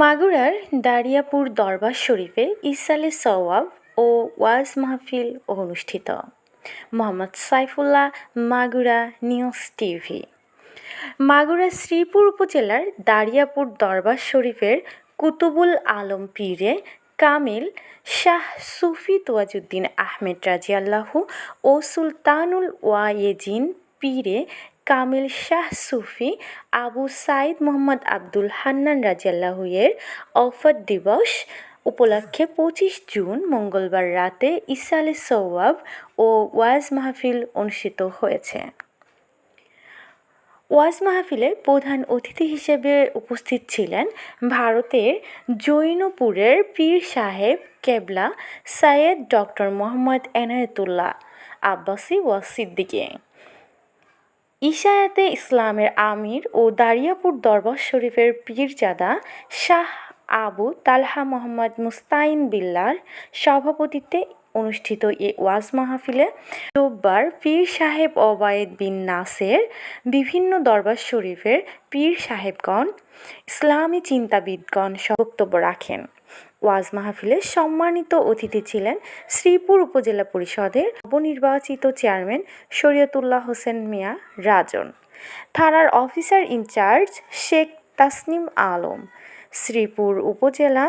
মাগুরার দারিয়াপুর দরবার শরীফে ইসালে সওয়াব ও ওয়াজ মাহফিল অনুষ্ঠিত। Mohammad Saifullah, Magura news TV. Magura Sreepur উপজেলার দারিয়াপুর দরবার শরীফের কুতুবুল আলম পীরে কামিল শাহ সুফি তোয়াজুদ্দিন আহমেদ রাজিয়াল্লাহু ও সুলতানুল ওয়ায়েজিন পীরে কামিল শাহ সুফি, আবু সাইদ মোহাম্মদ আব্দুল হান্নান রাজিয়াল্লাহু এর অফাত দিবস উপলক্ষে পঁচিশ জুন মঙ্গলবার রাতে ইসালে সওয়াব ও ওয়াজ মাহফিল অনুষ্ঠিত হয়েছে। ওয়াজ মাহফিলে প্রধান অতিথি হিসেবে উপস্থিত ছিলেন ভারতের জৈনপুরের পীর সাহেব কেবলা, সাইয়েদ ডক্টর মোহাম্মদ এনায়েতুল্লাহ আব্বাসি ওয়া সিদ্দিকী। ইশায়াতে ইসলামের আমির ও দারিয়াপুর দরবার শরীফের পীরজাদা শাহ আবু তালহা মোহাম্মদ মুস্তাইন বিল্লার সভাপতিত্বে অনুষ্ঠিত এ ওয়াজ মাহফিলে রোববার পীর সাহেব ওবায়েদ বিন নাসের বিভিন্ন দরবার শরীফের পীর সাহেবগণ, ইসলামী চিন্তাবিদগণ বক্তব্য রাখেন। ওয়াজ মাহফিলে সম্মানিত অতিথি ছিলেন শ্রীপুর উপজেলা পরিষদের নবনির্বাচিত চেয়ারম্যান শরীয়তুল্লাহ হোসেন মিয়া রাজন। থানার officer in charge Sheikh Tasnim Alam. Sreepur upazila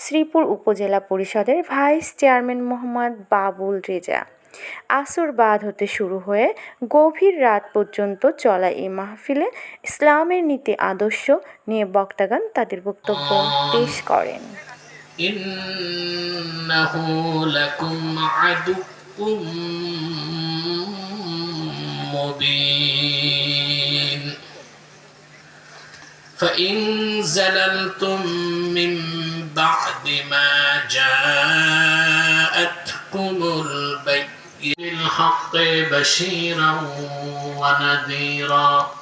Sreepur upazila পরিষদের ভাইস চেয়ারম্যান মোহাম্মদ বাবুল রেজা। আসর বাদ হতে শুরু হয়ে গভীর রাত পর্যন্ত চলা এই মাহফিলে ইসলামের নীতি আদর্শ নিয়ে বক্তাগান তাদের বক্তব্য পেশ করেন। إنه لكم عدو مبين. فإن زللتم من بعد ما جاءتكم البين الحق بشيرا ونذيرا.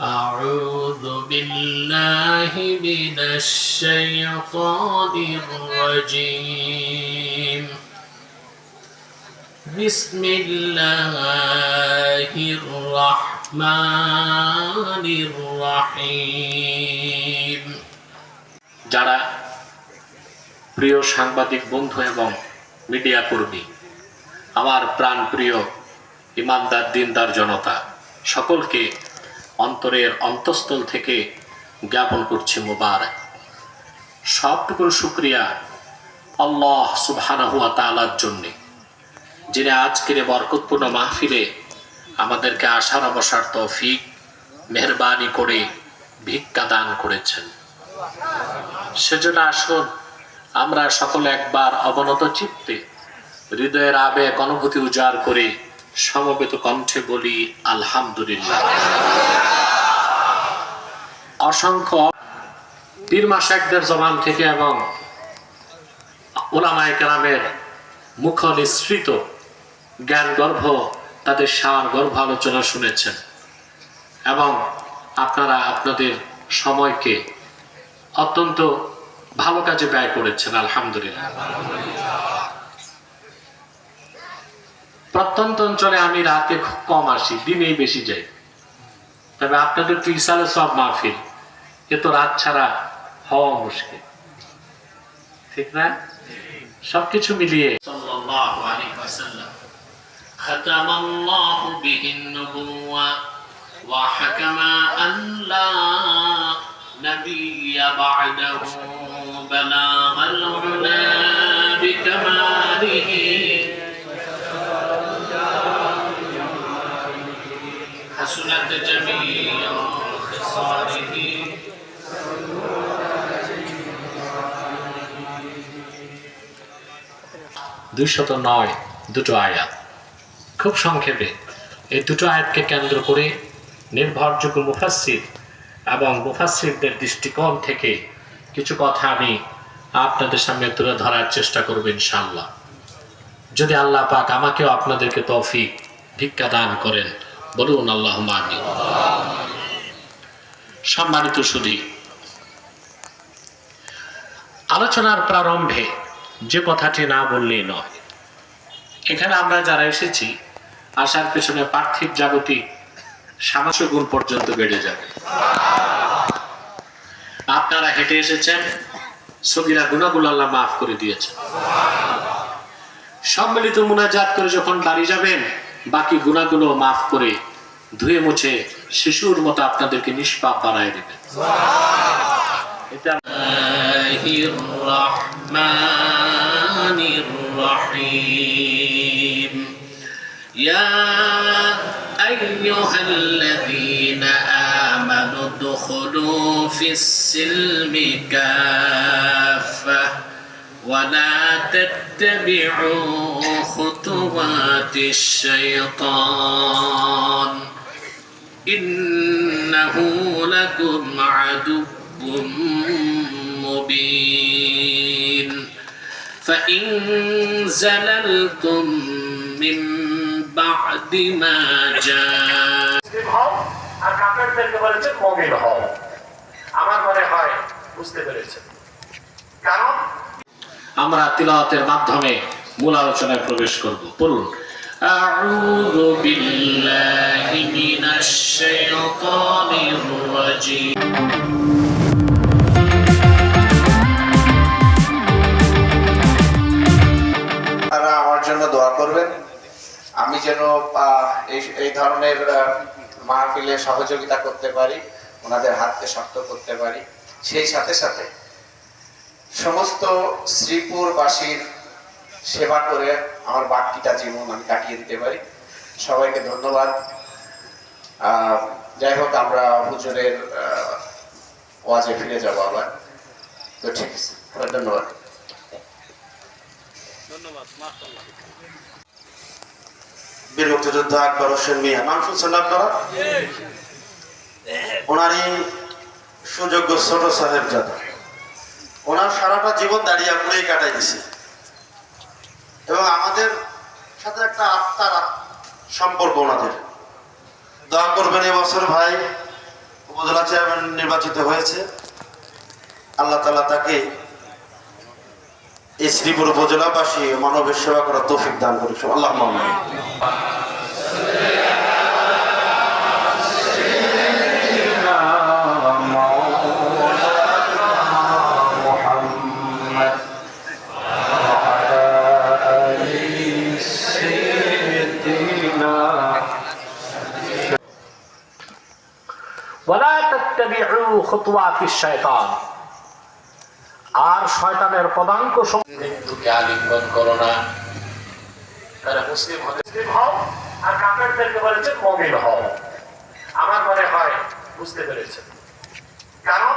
أعوذ بالله من الشيطان الرجيم بسم الله الرحمن الرحيم যারা প্রিয় সাংবাদিক বন্ধু এবং মিডিয়া কর্মী আমার প্রাণ প্রিয় ইমানদার দিনদার জনতা সকলকে অন্তরের অন্তঃস্থল থেকে জ্ঞাপন করছে মুবারক। সবটুকুর শুক্রিয়া আল্লাহ সুবহানাহুয়া তালার জন্যে, যিনি আজকের বরকতপূর্ণ মাহফিলে আমাদেরকে আশার অবসার তৌফিক, মেহরবানি করে ভিক্ষা দান করেছেন। সেজন্য আসুন, আমরা সকলে একবার অবনত চিত্তে হৃদয়ের আবেগ, অনুভূতি উজাড় করে সমবেত কণ্ঠে বলি, আলহামদুলিল্লাহ। অসংখ্য পীর মাসাকদের জবান থেকে এবং ওলামায় কেরামের মুখ নিঃসৃত জ্ঞান গর্ভ তাদের সার গর্ভ আলোচনা শুনেছেন। এবং আপনারা আপনাদের সময়কে অত্যন্ত ভালো কাজে ব্যয় করেছেন, আলহামদুলিল্লাহ। প্রত্যন্ত অঞ্চলে আমি রাতে খুব কম আসি দিনেই বেশি যাই তবে আপনাদের তো ইসালে সব মাহফিল এ তো রাত ছাড়া হওয়া মুশকিল ঠিক না সবকিছু মিলিয়ে সাল্লাল্লাহু আলাইহি ওয়াসাল্লাম ختم الله به النبوة وحكم أن لا نبي بعده بلاغ العلا بكماله حسنت جميع خصاله দুইশত নয় দুটো আয়াত খুব সংক্ষেপে এই দুটো আয়াতকে কেন্দ্র করে নির্ভরযোগ্য মুফাসির এবং মুফাসিরদের দৃষ্টিকোণ থেকে কিছু কথা আমি আপনাদের সামনে তুলে ধরার চেষ্টা করব ইনশাল্লাহ যদি আল্লাহ পাক আমাকেও আপনাদেরকে তৌফিক ভিক্ষা দান করেন বলুন আল্লাহ আমিন। সম্মানিত সুদী আলোচনার প্রারম্ভে যে কথাটি না বললেই নয়। এখানে আমরা যারা এসেছি, আসার পেছনে পার্থিব জাগতিক সামাজিক গুণ পর্যন্ত বেড়ে যাবে। আপনারা হেঁটে এসেছেন, সগিরা গুণাগুলো আল্লাহ মাফ করে দিয়েছেন। সম্মিলিত মুনাজাত করে যখন বাড়ি যাবেন বাকি গুণাগুলো মাফ করে ধুয়ে মুছে শিশুর মতো আপনাদেরকে নিষ্পাপ বানায় দেবেন এটা الرحمن الرحيم يا أيها الذين آمنوا ادخلوا في السلم كافة ولا تتبعوا خطوات الشيطان إنه لكم عدو مبين فإن زللتم من بعد ما جاء মুসলিম হও আর কাফেরদেরকে বলেছেন মমিন হও আমার মনে হয় বুঝতে পেরেছেন কারণ আমরা তিলাওয়াতের মাধ্যমে মূল আলোচনায় প্রবেশ করব পড়ুন أعوذ بالله من الشيطان الرجيم তারা আমার জন্য দোয়া করবেন আমি যেন আহ, এই এই ধরনের আহ, মাহফিলে সহযোগিতা করতে পারি ওনাদের হাতকে শক্ত করতে পারি সেই সাথে সাথে সমস্ত শ্রীপুরবাসীর সেবা করে আমার বাকিটা জীবন আমি কাটিয়ে দিতে পারি। সবাইকে ধন্যবাদ। যাই হোক আমরা হুজুরের ওয়াজে ফিরে যাব আবার। তো ঠিক আছে ধন্যবাদ। বীর মুক্তিযোদ্ধা আকবর হোসেন মিয়া নাম শুনছেন আপনারা? ওনারই সুযোগ্য ছোট সাহেব জাদা ওনার সারাটা জীবন দাঁড়িয়ে আপুরেই কাটাই দিছে। এবং আমাদের সাথে একটা আত্মার সম্পর্ক ওনাদের। দোয়া করবেন এবছর ভাই উপজেলা চেয়ারম্যান নির্বাচিত হয়েছে। আল্লাহ তালা তাকে এই শ্রীপুর উপজেলাবাসী মানবের সেবা করার তৌফিক দান করেছে আল্লাহ মামলা আর শয়তানের পদাঙ্ক মৃত্যুকে আলিঙ্গন করো না। তারা মুসলিম মুসলিম হও আর কাফেরদেরকে বলেছে মমিন হও। আমার মনে হয় বুঝতে পেরেছেন। কারণ